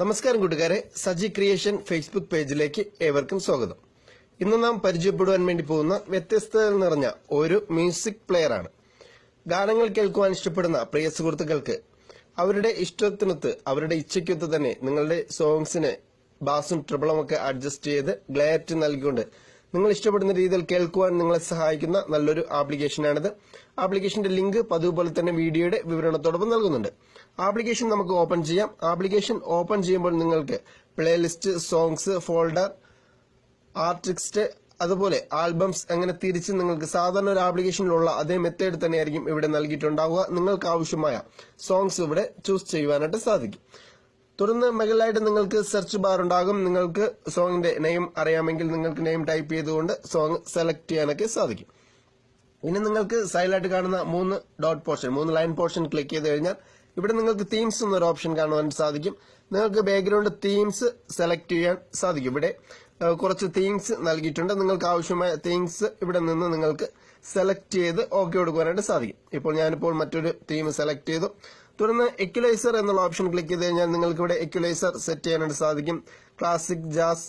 നമസ്കാരം കൂട്ടുകാരെ. Saji creation Facebook പേജിലേക്ക് ഏവർക്കും സ്വാഗതം. ഇന്ന് നാം പരിചയപ്പെടുവാൻ വേണ്ടി പോകുന്ന വ്യത്യസ്തത നിറഞ്ഞ ഒരു മ്യൂസിക് പ്ലെയർ ആണ് ഗാനങ്ങൾ കേൾക്കുവാൻ ഇഷ്ടപ്പെടുന്ന പ്രിയ സുഹൃത്തുക്കൾക്ക് അവരുടെ ഇഷ്ടത്തിനൊത്ത് അവരുടെ ഇച്ഛയ്ക്കൊത്ത് തന്നെ നിങ്ങളുടെ സോങ്സിന് ബാസും ട്രിബിളും ഒക്കെ അഡ്ജസ്റ്റ് ചെയ്ത് ഗ്ലാറ്റ് നൽകിക്കൊണ്ട് നിങ്ങൾ ഇഷ്ടപ്പെടുന്ന രീതിയിൽ കേൾക്കുവാൻ നിങ്ങളെ സഹായിക്കുന്ന നല്ലൊരു ആപ്ലിക്കേഷനാണിത് ആപ്ലിക്കേഷന്റെ ലിങ്ക് പതിവ് പോലെ തന്നെ വീഡിയോയുടെ വിവരണത്തോടൊപ്പം നൽകുന്നുണ്ട്. ആപ്ലിക്കേഷൻ നമുക്ക് ഓപ്പൺ ചെയ്യാം. ആപ്ലിക്കേഷൻ ഓപ്പൺ ചെയ്യുമ്പോൾ നിങ്ങൾക്ക് പ്ലേലിസ്റ്റ് സോങ്സ് ഫോൾഡർ ആർട്ടിക്സ്റ്റ് അതുപോലെ ആൽബംസ് അങ്ങനെ തിരിച്ച് നിങ്ങൾക്ക് സാധാരണ ഒരു ആപ്ലിക്കേഷനിലുള്ള അതേ മെത്തേഡ് തന്നെയായിരിക്കും ഇവിടെ നൽകിയിട്ടുണ്ടാവുക. നിങ്ങൾക്ക് ആവശ്യമായ സോങ്സ് ഇവിടെ ചൂസ് ചെയ്യുവാനായിട്ട് സാധിക്കും. തുടർന്ന് മുകളിലായിട്ട് നിങ്ങൾക്ക് സെർച്ച് ബാർ ഉണ്ടാകും. നിങ്ങൾക്ക് സോങ്ങിന്റെ നെയിം അറിയാമെങ്കിൽ നിങ്ങൾക്ക് നെയിം ടൈപ്പ് ചെയ്തുകൊണ്ട് സോങ് സെലക്ട് ചെയ്യാനൊക്കെ സാധിക്കും. ഇനി നിങ്ങൾക്ക് സൈഡിലായിട്ട് കാണുന്ന മൂന്ന് ഡോട്ട് പോർഷൻ മൂന്ന് ലൈൻ പോർഷൻ ക്ലിക്ക് ചെയ്ത് കഴിഞ്ഞാൽ ഇവിടെ നിങ്ങൾക്ക് തീംസ് എന്നൊരു ഓപ്ഷൻ കാണുവാൻ സാധിക്കും. നിങ്ങൾക്ക് ബാക്ക്ഗ്രൗണ്ട് തീംസ് സെലക്ട് ചെയ്യാൻ സാധിക്കും. ഇവിടെ കുറച്ച് തീംസ് നൽകിയിട്ടുണ്ട്. നിങ്ങൾക്ക് ആവശ്യമായ തീംസ് ഇവിടെ നിന്ന് നിങ്ങൾക്ക് സെലക്ട് ചെയ്ത് ഓക്കെ കൊടുക്കുവാനായിട്ട് സാധിക്കും. ഇപ്പോൾ ഞാനിപ്പോൾ മറ്റൊരു തീം സെലക്ട് ചെയ്തു. തുടർന്ന് എക്യുലൈസർ എന്നുള്ള ഓപ്ഷൻ ക്ലിക്ക് ചെയ്ത് കഴിഞ്ഞാൽ നിങ്ങൾക്ക് ഇവിടെ എക്യുലൈസർ സെറ്റ് ചെയ്യാനായിട്ട് സാധിക്കും. ക്ലാസിക് ജാസ്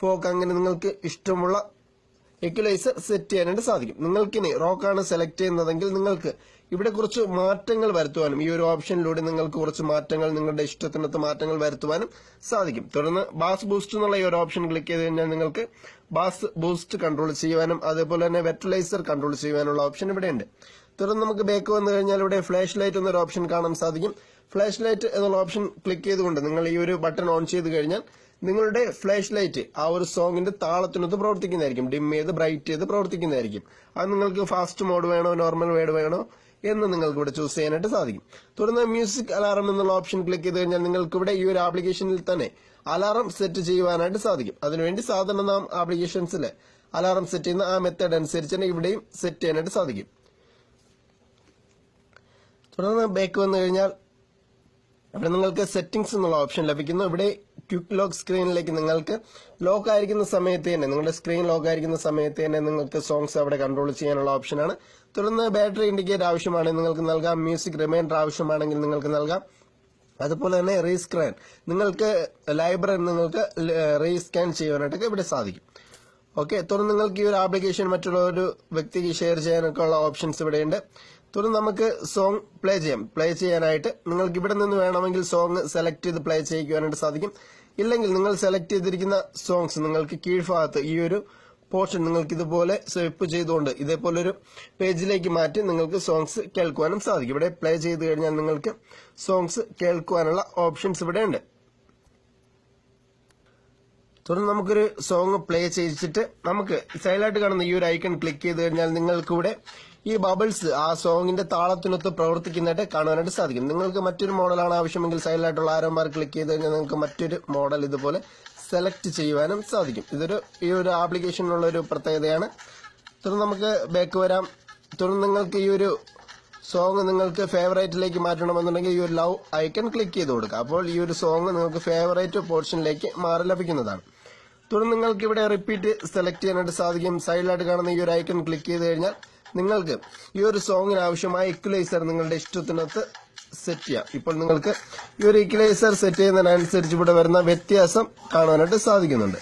ഫോക്ക് അങ്ങനെ നിങ്ങൾക്ക് ഇഷ്ടമുള്ള എക്യുലൈസർ സെറ്റ് ചെയ്യാനായിട്ട് സാധിക്കും. നിങ്ങൾക്കിനി റോക്കാണ് സെലക്ട് ചെയ്യുന്നതെങ്കിൽ നിങ്ങൾക്ക് ഇവിടെ കുറച്ച് മാറ്റങ്ങൾ വരുത്തുവാനും ഈ ഒരു ഓപ്ഷനിലൂടെ നിങ്ങൾക്ക് കുറച്ച് മാറ്റങ്ങൾ നിങ്ങളുടെ ഇഷ്ടത്തിനൊത്ത് മാറ്റങ്ങൾ വരുത്തുവാനും സാധിക്കും. തുടർന്ന് ബാസ് ബൂസ്റ്റ് എന്നുള്ള ഈ ഒരു ഓപ്ഷൻ ക്ലിക്ക് ചെയ്ത് കഴിഞ്ഞാൽ നിങ്ങൾക്ക് ബാസ് ബൂസ്റ്റ് കൺട്രോൾ ചെയ്യുവാനും അതേപോലെ തന്നെ വെറ്റലൈസർ കൺട്രോൾ ചെയ്യുവാനുള്ള ഓപ്ഷൻ ഇവിടെയുണ്ട് തുടർന്ന് നമുക്ക് ബാക്ക് വന്നു കഴിഞ്ഞാൽ ഇവിടെ ഫ്ലാഷ് ലൈറ്റ് എന്നൊരു ഓപ്ഷൻ കാണാൻ സാധിക്കും. ഫ്ലാഷ് ലൈറ്റ് എന്നുള്ള ഓപ്ഷൻ ക്ലിക്ക് ചെയ്തുകൊണ്ട് നിങ്ങൾ ഈ ഒരു ബട്ടൺ ഓൺ ചെയ്ത് കഴിഞ്ഞാൽ നിങ്ങളുടെ ഫ്ലാഷ് ലൈറ്റ് ആ ഒരു സോങ്ങിന്റെ താളത്തിനൊത്ത് പ്രവർത്തിക്കുന്നതായിരിക്കും. ഡിം ചെയ്ത് ബ്രൈറ്റ് ചെയ്ത് പ്രവർത്തിക്കുന്നതായിരിക്കും. അത് നിങ്ങൾക്ക് ഫാസ്റ്റ് മോഡ് വേണോ നോർമൽ വേഡ് വേണോ എന്ന് നിങ്ങൾക്ക് ഇവിടെ ചൂസ് ചെയ്യാനായിട്ട് സാധിക്കും. തുടർന്ന് മ്യൂസിക് അലാറം എന്നുള്ള ഓപ്ഷൻ ക്ലിക്ക് ചെയ്ത് കഴിഞ്ഞാൽ നിങ്ങൾക്ക് ഇവിടെ ഈ ഒരു ആപ്ലിക്കേഷനിൽ തന്നെ അലാറം സെറ്റ് ചെയ്യുവാനായിട്ട് സാധിക്കും. അതിനുവേണ്ടി സാധാരണ നാം ആപ്ലിക്കേഷൻസിൽ അലാറം സെറ്റ് ചെയ്യുന്ന ആ മെത്തേഡ് അനുസരിച്ച് തന്നെ ഇവിടെയും സെറ്റ് ചെയ്യാനായിട്ട് സാധിക്കും. തുടർന്ന് ബാക്ക് വന്നു കഴിഞ്ഞാൽ ഇവിടെ നിങ്ങൾക്ക് സെറ്റിംഗ്സ് എന്നുള്ള ഓപ്ഷൻ ലഭിക്കുന്നു. ഇവിടെ ക്വിക്ക് ലോക്ക് സ്ക്രീനിലേക്ക് നിങ്ങൾക്ക് ലോക്ക് ആയിരിക്കുന്ന സമയത്ത് തന്നെ നിങ്ങളുടെ സ്ക്രീൻ ലോക്ക് ആയിരിക്കുന്ന സമയത്ത് തന്നെ നിങ്ങൾക്ക് സോങ്സ് അവിടെ കൺട്രോൾ ചെയ്യാനുള്ള ഓപ്ഷനാണ് തുടർന്ന് ബാറ്ററി ഇൻഡിക്കേറ്റർ ആവശ്യമാണെങ്കിൽ നിങ്ങൾക്ക് നൽകാം മ്യൂസിക് റിമൈൻഡർ ആവശ്യമാണെങ്കിൽ നിങ്ങൾക്ക് നൽകാം. അതുപോലെ തന്നെ റീസ്ക്രാൻ നിങ്ങൾക്ക് ലൈബ്രറി നിങ്ങൾക്ക് റീസ്കാൻ ചെയ്യാനായിട്ടൊക്കെ ഇവിടെ സാധിക്കും. ഓക്കെ തുടർന്ന് നിങ്ങൾക്ക് ഈ ഒരു ആപ്ലിക്കേഷൻ മറ്റുള്ള ഒരു വ്യക്തിക്ക് ഷെയർ ചെയ്യാനൊക്കെ ഉള്ള ഓപ്ഷൻസ് ഇവിടെയുണ്ട് തുടർന്ന് നമുക്ക് സോങ് പ്ലേ ചെയ്യാം. പ്ലേ ചെയ്യാനായിട്ട് നിങ്ങൾക്ക് ഇവിടെ നിന്ന് വേണമെങ്കിൽ സോങ് സെലക്ട് ചെയ്ത് പ്ലേ ചെയ്യിക്കുവാനായിട്ട് സാധിക്കും. ഇല്ലെങ്കിൽ നിങ്ങൾ സെലക്ട് ചെയ്തിരിക്കുന്ന സോങ്സ് നിങ്ങൾക്ക് കീഴ്ഭാഗത്ത് ഈ ഒരു പോർഷൻ നിങ്ങൾക്ക് ഇതുപോലെ സ്വൈപ്പ് ചെയ്തുകൊണ്ട് ഇതേപോലൊരു പേജിലേക്ക് മാറ്റി നിങ്ങൾക്ക് സോങ്സ് കേൾക്കുവാനും സാധിക്കും. ഇവിടെ പ്ലേ ചെയ്ത് കഴിഞ്ഞാൽ നിങ്ങൾക്ക് സോങ്സ് കേൾക്കുവാനുള്ള ഓപ്ഷൻസ് ഇവിടെ ഉണ്ട്. തുടർന്ന് നമുക്കൊരു സോങ് പ്ലേ ചെയ്യിച്ചിട്ട് നമുക്ക് സൈലായിട്ട് കാണുന്ന ഈ ഒരു ഐക്കൺ ക്ലിക്ക് ചെയ്ത് കഴിഞ്ഞാൽ നിങ്ങൾക്ക് ഇവിടെ ഈ ബബിൾസ് ആ സോങ്ങിന്റെ താളത്തിനൊത്ത് പ്രവർത്തിക്കുന്നതായിട്ട് കാണുവാനായിട്ട് സാധിക്കും. നിങ്ങൾക്ക് മറ്റൊരു മോഡലാണ് ആവശ്യമെങ്കിൽ സൈഡിലായിട്ടുള്ള ആരോമാർ ക്ലിക്ക് ചെയ്ത് കഴിഞ്ഞാൽ നിങ്ങൾക്ക് മറ്റൊരു മോഡൽ ഇതുപോലെ സെലക്ട് ചെയ്യുവാനും സാധിക്കും. ഇതൊരു ഈ ഒരു ആപ്ലിക്കേഷനുള്ള ഒരു പ്രത്യേകതയാണ്. തുടർന്ന് നമുക്ക് ബാക്ക് വരാം. തുടർന്ന് നിങ്ങൾക്ക് ഈ ഒരു സോങ് നിങ്ങൾക്ക് ഫേവറേറ്റിലേക്ക് മാറ്റണമെന്നുണ്ടെങ്കിൽ ഈ ഒരു ലവ് ഐക്കൺ ക്ലിക്ക് ചെയ്ത് കൊടുക്കുക. അപ്പോൾ ഈ ഒരു സോങ് നിങ്ങൾക്ക് ഫേവറേറ്റ് പോർഷനിലേക്ക് മാറി ലഭിക്കുന്നതാണ്. തുടർന്ന് നിങ്ങൾക്ക് ഇവിടെ റിപ്പീറ്റ് സെലക്ട് ചെയ്യാനായിട്ട് സാധിക്കും. സൈഡിലായിട്ട് കാണുന്ന ഈ ഒരു ഐക്കൺ ക്ലിക്ക് ചെയ്ത് കഴിഞ്ഞാൽ നിങ്ങൾക്ക് ഈ ഒരു സോങ്ങിന് ആവശ്യമായ ഇക്വലൈസർ നിങ്ങളുടെ ഇഷ്ടത്തിനകത്ത് സെറ്റ് ചെയ്യാം. ഇപ്പോൾ നിങ്ങൾക്ക് ഈ ഒരു ഇക്വലൈസർ സെറ്റ് ചെയ്യുന്നതിനനുസരിച്ച് ഇവിടെ വരുന്ന വ്യത്യാസം കാണുവാനായിട്ട് സാധിക്കുന്നുണ്ട്.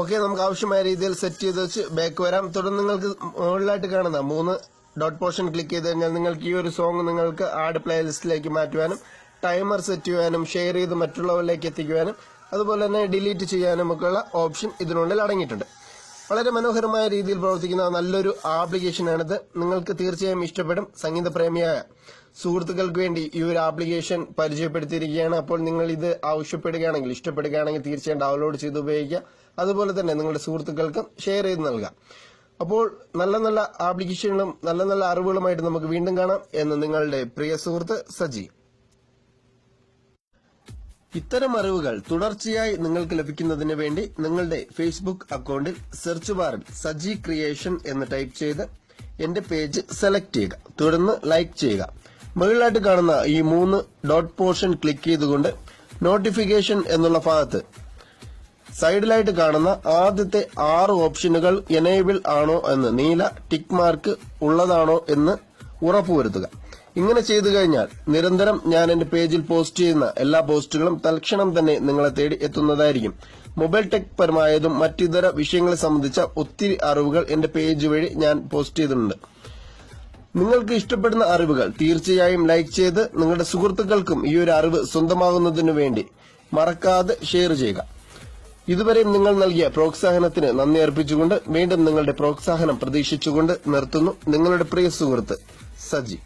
ഓക്കെ നമുക്ക് ആവശ്യമായ രീതിയിൽ സെറ്റ് ചെയ്ത് വെച്ച് ബാക്ക് വരാം. തുടർന്ന് നിങ്ങൾക്ക് മുകളിലായിട്ട് കാണുന്ന മൂന്ന് ഡോട്ട് പോർഷൻ ക്ലിക്ക് ചെയ്ത് കഴിഞ്ഞാൽ നിങ്ങൾക്ക് ഈ ഒരു സോങ് നിങ്ങൾക്ക് ആഡ് പ്ലേലിസ്റ്റിലേക്ക് മാറ്റുവാനും ടൈമർ സെറ്റ് ചെയ്യുവാനും ഷെയർ ചെയ്ത് മറ്റുള്ളവരിലേക്ക് എത്തിക്കുവാനും അതുപോലെ തന്നെ ഡിലീറ്റ് ചെയ്യാനും ഒക്കെയുള്ള ഓപ്ഷൻ ഇതിനുള്ളിൽ അടങ്ങിയിട്ടുണ്ട്. വളരെ മനോഹരമായ രീതിയിൽ പ്രവർത്തിക്കുന്ന നല്ലൊരു ആപ്ലിക്കേഷനാണിത് നിങ്ങൾക്ക് തീർച്ചയായും ഇഷ്ടപ്പെടും. സംഗീത പ്രേമിയായ സുഹൃത്തുക്കൾക്ക് വേണ്ടി ഈ ഒരു ആപ്ലിക്കേഷൻ പരിചയപ്പെടുത്തിയിരിക്കുകയാണ്. അപ്പോൾ നിങ്ങൾ ഇത് ആവശ്യപ്പെടുകയാണെങ്കിൽ ഇഷ്ടപ്പെടുകയാണെങ്കിൽ തീർച്ചയായും ഡൗൺലോഡ് ചെയ്ത് ഉപയോഗിക്കുക. അതുപോലെ തന്നെ നിങ്ങളുടെ സുഹൃത്തുക്കൾക്കും ഷെയർ ചെയ്ത് നൽകുക അപ്പോൾ നല്ല നല്ല ആപ്ലിക്കേഷനുകളും നല്ല നല്ല അറിവുകളുമായിട്ട് നമുക്ക് വീണ്ടും കാണാം എന്ന് നിങ്ങളുടെ പ്രിയ സുഹൃത്ത് സജി. ഇത്തരം അറിവുകൾ തുടർച്ചയായി നിങ്ങൾക്ക് ലഭിക്കുന്നതിന് വേണ്ടി നിങ്ങളുടെ ഫേസ്ബുക്ക് അക്കൗണ്ടിൽ സെർച്ച് ബാറിൽ സജി ക്രിയേഷൻ എന്ന് ടൈപ്പ് ചെയ്ത് എന്റെ പേജ് സെലക്ട് ചെയ്യുക. തുടർന്ന് ലൈക്ക് ചെയ്യുക. മുകളിലായിട്ട് കാണുന്ന ഈ മൂന്ന് ഡോട്ട് പോർഷൻ ക്ലിക്ക് ചെയ്തുകൊണ്ട് നോട്ടിഫിക്കേഷൻ എന്നുള്ള ഭാഗത്ത് സൈഡിലായിട്ട് കാണുന്ന ആദ്യത്തെ ആറ് ഓപ്ഷനുകൾ എനേബിൾ ആണോ എന്ന് നീല ടിക്ക് മാർക്ക് ഉള്ളതാണോ എന്ന് ഉറപ്പുവരുത്തുക. ഇങ്ങനെ ചെയ്തു കഴിഞ്ഞാൽ നിരന്തരം ഞാൻ എന്റെ പേജിൽ പോസ്റ്റ് ചെയ്യുന്ന എല്ലാ പോസ്റ്റുകളും തൽക്ഷണം തന്നെ നിങ്ങളെ തേടി എത്തുന്നതായിരിക്കും. മൊബൈൽ ടെക് പരമായതും മറ്റിതര വിഷയങ്ങളെ സംബന്ധിച്ച ഒത്തിരി അറിവുകൾ എന്റെ പേജ് വഴി ഞാൻ പോസ്റ്റ് ചെയ്തിട്ടുണ്ട്. നിങ്ങൾക്ക് ഇഷ്ടപ്പെടുന്ന അറിവുകൾ തീർച്ചയായും ലൈക്ക് ചെയ്ത് നിങ്ങളുടെ സുഹൃത്തുക്കൾക്കും ഈ ഒരു അറിവ് സ്വന്തമാകുന്നതിനു വേണ്ടി മറക്കാതെ ഷെയർ ചെയ്യുക. ഇതുവരെയും നിങ്ങൾ നൽകിയ പ്രോത്സാഹനത്തിന് നന്ദി അർപ്പിച്ചുകൊണ്ട് വീണ്ടും നിങ്ങളുടെ പ്രോത്സാഹനം പ്രതീക്ഷിച്ചുകൊണ്ട് നിർത്തുന്നു നിങ്ങളുടെ പ്രിയ സുഹൃത്ത് സജി.